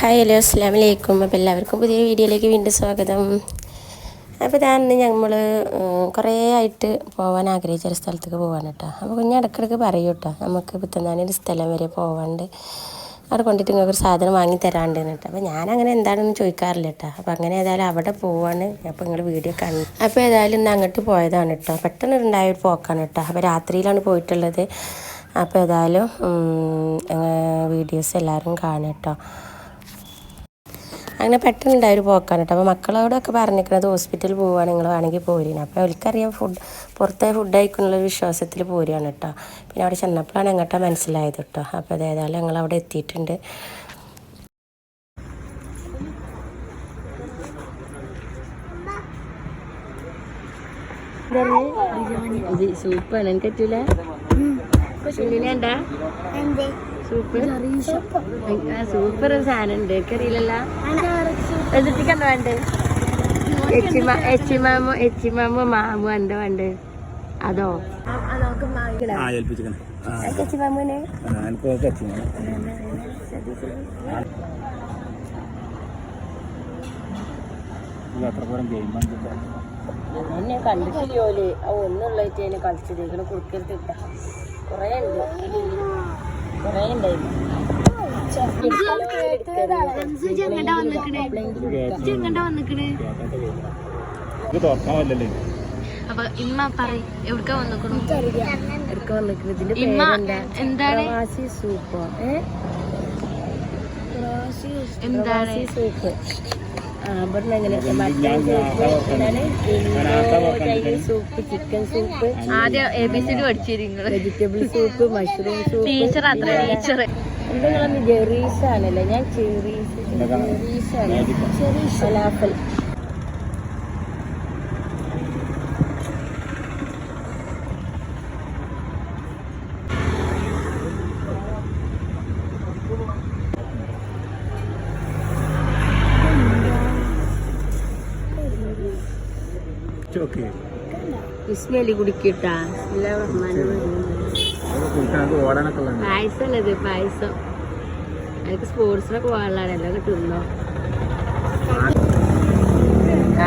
Hi hello അസ്സാം വലൈക്കും അപ്പോൾ എല്ലാവർക്കും പുതിയ വീഡിയോയിലേക്ക് വീണ്ടും സ്വാഗതം. അപ്പോൾ ഞാൻ ഞങ്ങൾ കുറേ ആയിട്ട് പോകാൻ ആഗ്രഹിച്ച ഒരു സ്ഥലത്തേക്ക് പോകാൻ കേട്ടോ അപ്പോൾ കുഞ്ഞ് ഇടയ്ക്കിടയ്ക്ക് പറയൂ കേട്ടോ നമുക്ക് പുത്തൻതാനി ഒരു സ്ഥലം വരെ പോകാണ്ട് അവിടെ കൊണ്ടിട്ട് നിങ്ങൾക്ക് ഒരു സാധനം വാങ്ങി തരാണ്ട് കേട്ടോ. അപ്പോൾ ഞാനങ്ങനെ എന്താണെന്ന് ചോദിക്കാറില്ല കേട്ടോ. അപ്പോൾ അങ്ങനെ ഏതായാലും അവിടെ പോവാണ്. അപ്പോൾ നിങ്ങൾ വീഡിയോ കാണും അപ്പോൾ ഏതായാലും ഇന്ന് അങ്ങോട്ട് പോയതാണ് കേട്ടോ. പെട്ടെന്ന് ഉണ്ടായ ഒരു പോക്കാണ് കേട്ടോ. അപ്പോൾ രാത്രിയിലാണ് പോയിട്ടുള്ളത്. അപ്പോൾ ഏതായാലും വീഡിയോസ് എല്ലാവരും കാണും കേട്ടോ. അങ്ങനെ പെട്ടെന്നുണ്ടായ ഒരു പോക്കാണ് കേട്ടോ. അപ്പോൾ മക്കളോടൊക്കെ പറഞ്ഞിരിക്കുന്നത് ഹോസ്പിറ്റലിൽ പോവുകയാണ് നിങ്ങൾ വേണമെങ്കിൽ പോരുന്നത് അപ്പോൾ അവർക്കറിയാം ഫുഡ് പുറത്തെ ഫുഡ് കഴിക്കുന്നുള്ള വിശ്വാസത്തിൽ പോരുകയാണ് കേട്ടോ. പിന്നെ അവിടെ ചെന്നപ്പോഴാണ് എങ്ങോട്ടാ മനസ്സിലായത് കേട്ടോ. അപ്പോൾ അതേതായാലും ഞങ്ങൾ അവിടെ എത്തിയിട്ടുണ്ട്. ഇത് സൂപ്പാണ് എനിക്ക് പറ്റൂല? സൂപ്പർ സൂപ്പർ സാധനം ഉണ്ട് എനിക്കറിയില്ലല്ലോ. എന്നിട്ട് എന്താ വേണ്ടേ? എച്ചിമാ എച്ചിമാമോ എച്ചിമാമോ മാമോ എന്താ വേണ്ടേ? അതോ? ആ ആ എച്ചിമാമോനെ എന്നെ കണ്ടിട്ടില്ലോൽ ആ ഒന്നുള്ളായിട്ട് അതിനെ കളിച്ചിരിക്കണ കുറുക്കരുത്ത് ഇട്ട കൊറേ ഉണ്ട്. കൊറേ ഉണ്ടായിരുന്നു അപ്പൊ ഇമ്മ പറയും എവിടക്ക വന്നിക്കണു? എടുക്ക വന്നിക്കണു? ഇതിന്റെ ഇമ്മ എന്താണ്? സൂപ്പർ സൂപ്പോ. എന്താണ്? പ്രവാസി സൂപ്പ്. ആ ഇവിടുന്ന് എങ്ങനെ മട്ടൻ സൂപ്പ് വെക്കണം. സൂപ്പ് ചിക്കൻ സൂപ്പ് ആദ്യം A B C D പഠിച്ചിരിങ്ങൾ vegetable soup mushroom soup teacher അത്ര ടീച്ചർ എന്തെങ്കിലും ജെറീസ് ആണല്ലേ. ഞാൻ ചെറീസ് ചെറീസ് ആണ്. ഫലാഫൽ ഓക്കെ ഇസ്മലി കുടിക്കട്ടാ. പായസം? എനിക്ക് സ്പോർട്സിനൊക്കെ കിട്ടുന്നോ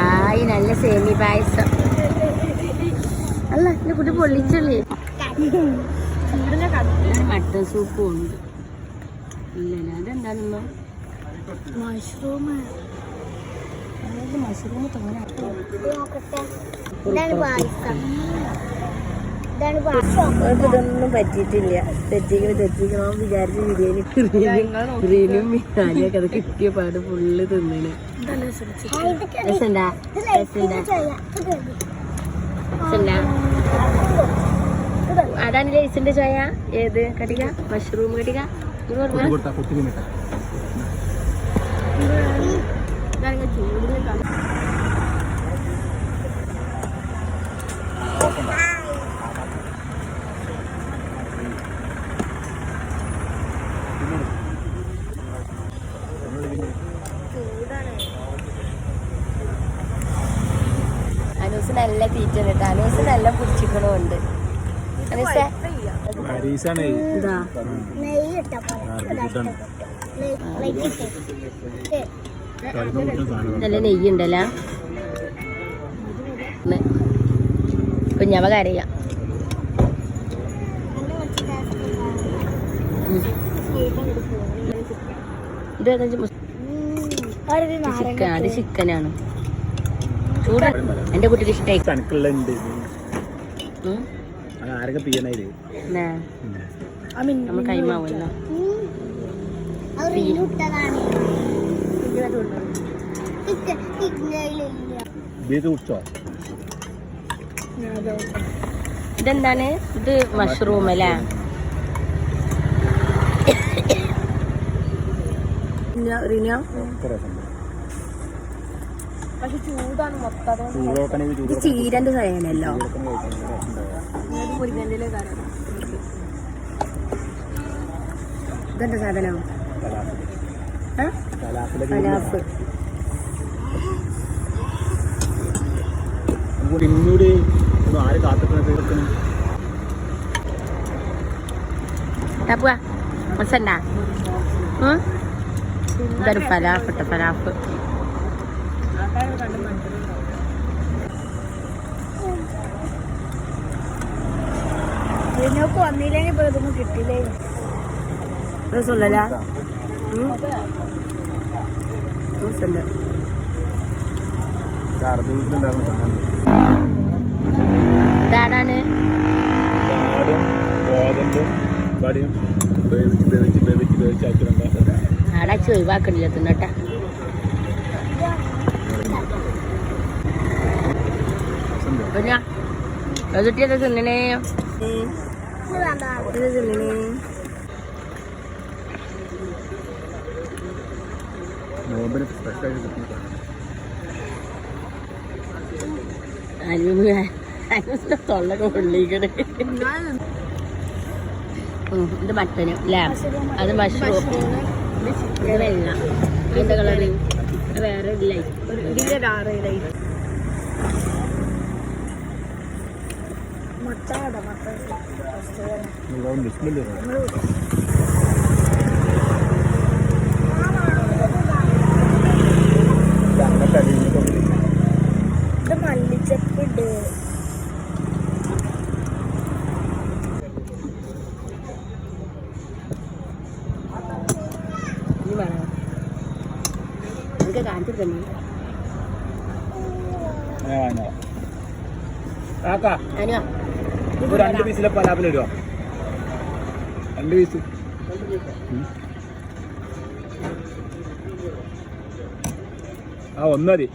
ആയി നല്ല സേമി പായസം. അല്ല എന്റെ കുട്ടി പൊള്ളിച്ചല്ലേ? മട്ടൻ സൂപ്പും ഉണ്ട്. ഇല്ലല്ലോ അതെന്താണെന്നോ മഷ്റൂം മഷ്റൂം തോന്നാ ഇതൊന്നും പറ്റിയിട്ടില്ല. തെറ്റിക്കണം തെറ്റിക്കണോ വിചാരിച്ച ബിരിയാണി ബിരിയാണിയും ബിരിയാണിയൊക്കെ അത് കിട്ടിയ പാട് ഫുള്ള് തിന്നിന്. രസണ്ടാ രസണ്ടാ രസണ്ടാ അതാണ് ലൈസിന്റെ ചായ. ഏത് കടിക? മഷ്റൂം കടിക? ഇത് പറഞ്ഞാ കൊടുത്താ കുട്ടി. മിട്ടാ അനൂസ് നല്ല തീറ്റ കേട്ടോ അനൂസ്? നല്ല പിടിച്ചിക്കണുണ്ട് അനൂസേ ഹരീസാണ് ഇതാ നല്ല നെയ്യുണ്ടല്ല. കുഞ്ഞവ കരയാ. ഇത് ചിക്കൻ അത് ചിക്കനാണ് ചൂട് എന്റെ കുട്ടിക്ക് ഇഷ്ടമായി നമ്മൾ കുടിച്ചോ ഇതെന്താണ്? ഇത് മഷ്റൂം അല്ലേ? ചീരന്റെ സയനല്ലോ ഇതെന്താ സാധനം? ആ? ഫലാഫ് പിന്നൂടി ഒന്ന് ആര് കാത്തിക്കുന്നത് Tapua, masanda. Hmm? ഇതൊരു ഫലാഫ് ഇട്ട ഫലാഫ് ഇതിനൊക്കെ വന്നില്ലെങ്കിൽ ഇപ്പൊ ഇതൊന്നും കിട്ടില്ലേ சொல்லல വേവിച്ച് വേവിച്ച് ആക്കിയിട്ടുണ്ട്. അടച്ച് ഒഴിവാക്കണില്ല തിന്നട്ടെ. പിന്നെ? എന്നിട്ട് തിന്നണേ? ഇത് തിന്നണേ. നോമ്പിന് സ്പെഷ്യലായിട്ട് അനു അനുവിന്റെ തൊള്ളൊക്കെ പൊള്ളിക്കണേ. ഇത് മട്ടന് അല്ലേ അത് മഷ്റൂം ഇത് വെള്ള. ഇതിന്റെ കളറ് വേറെ ഇല്ല മുട്ടയുടെ മുട്ട ബിസ്മില്ല അങ്ങനത്തെ അടിയിലൊക്കെ ഇത് മല്ലിച്ചപ്പിണ്ട് ഇനി വേണോ എനിക്ക് കാണിച്ചു തന്നെ ഞാൻ വാങ്ങിയതാ. കാക്ക അനു ഒരു രണ്ട് പീസിലെ പലാപ്പിൽ ഇടുക രണ്ട് പീസ്. ആ ഒന്ന് മതി.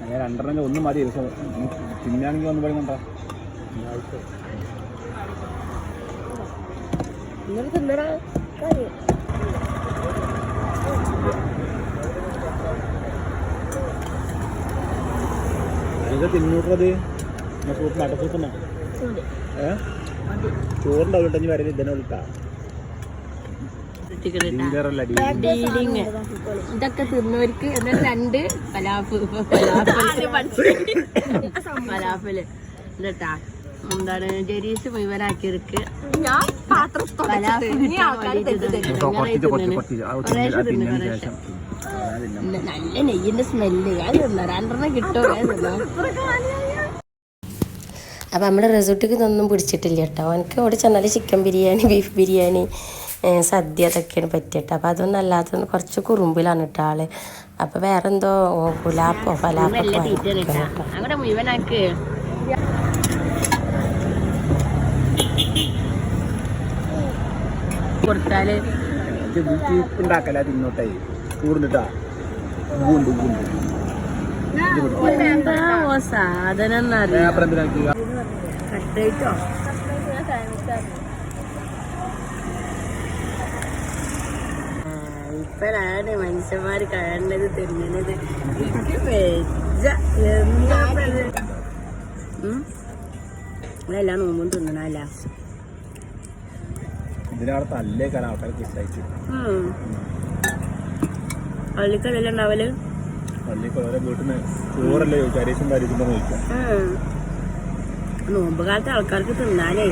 അങ്ങനെ രണ്ടെണ്ണം ഒന്ന് മതി. തിന്നാണെങ്കിൽ ഒന്ന് പറയുന്നുണ്ടോ ഇന്നലെ തിന്നടാ ഇത് തിന്നൂട്ടത് സൂപ്പ് നാട്ട സൂപ്പണോ ഏ? ചോറുണ്ടാവും കേട്ടോ ഇനി വരൽ ഇതിനെ ഡീലിങ് ഇതൊക്കെ തിന്നവർക്ക് എന്നിട്ട് രണ്ട് പലാഫ് പലാഫൽ. പലാഫൽ. എന്നിട്ടാ എന്താണ് ജെരീസ് മുഴുവനാക്കിയവർക്ക് ഞാൻ പാത്രം നല്ല നെയ്യിന്റെ സ്മെല്ല്. അത് തിന്നാ. രണ്ടെണ്ണം കിട്ടും അപ്പം നമ്മൾ റിസോർട്ടിക്ക് ഇതൊന്നും പിടിച്ചിട്ടില്ല കേട്ടോ. എനിക്ക് അവിടെ ചെന്നാൽ ചിക്കൻ ബിരിയാണി ബീഫ് ബിരിയാണി സദ്യ അതൊക്കെയാണ് പറ്റിയിട്ട്. അപ്പം അതൊന്നും അല്ലാത്ത കുറച്ച് കുറുമ്പിലാണ് കേട്ടോ ആൾ. അപ്പം വേറെന്തോ ഗുലാപ്പോ ഫലാപ്പോ വീട്ടിൽ ഉണ്ടാക്കല തിന്നോട്ടെ. കൂടുന്നിട്ടാ എന്താ സാധനം എന്നറിയാം എന്തിനാക്കുക കട്ട്ലേറ്റോ? ഇപ്പോഴാണ് മനുഷ്യന്മാര് കാണുന്നത് തിന്നുന്നത്. എനിക്ക് വെജ എന്താ? ഇതെല്ലാം നോമ്പും തിന്നണല്ല ഇതിനവിടെ തല്ലേക്കാണ് ആൾക്കാർക്ക് ഇഷ്ടമായിട്ട് പള്ളിക്കല്ലെല്ലാം ഉണ്ടാവൽ? പള്ളിക്ക് ഓരോ വീട്ടിൽ നിന്ന് ചോറല്ലേ ചോദിച്ചു അരീസും പരിസും ചോദിക്കാം. നോമ്പ് കാലത്ത് ആൾക്കാർക്ക് തിന്നാനേ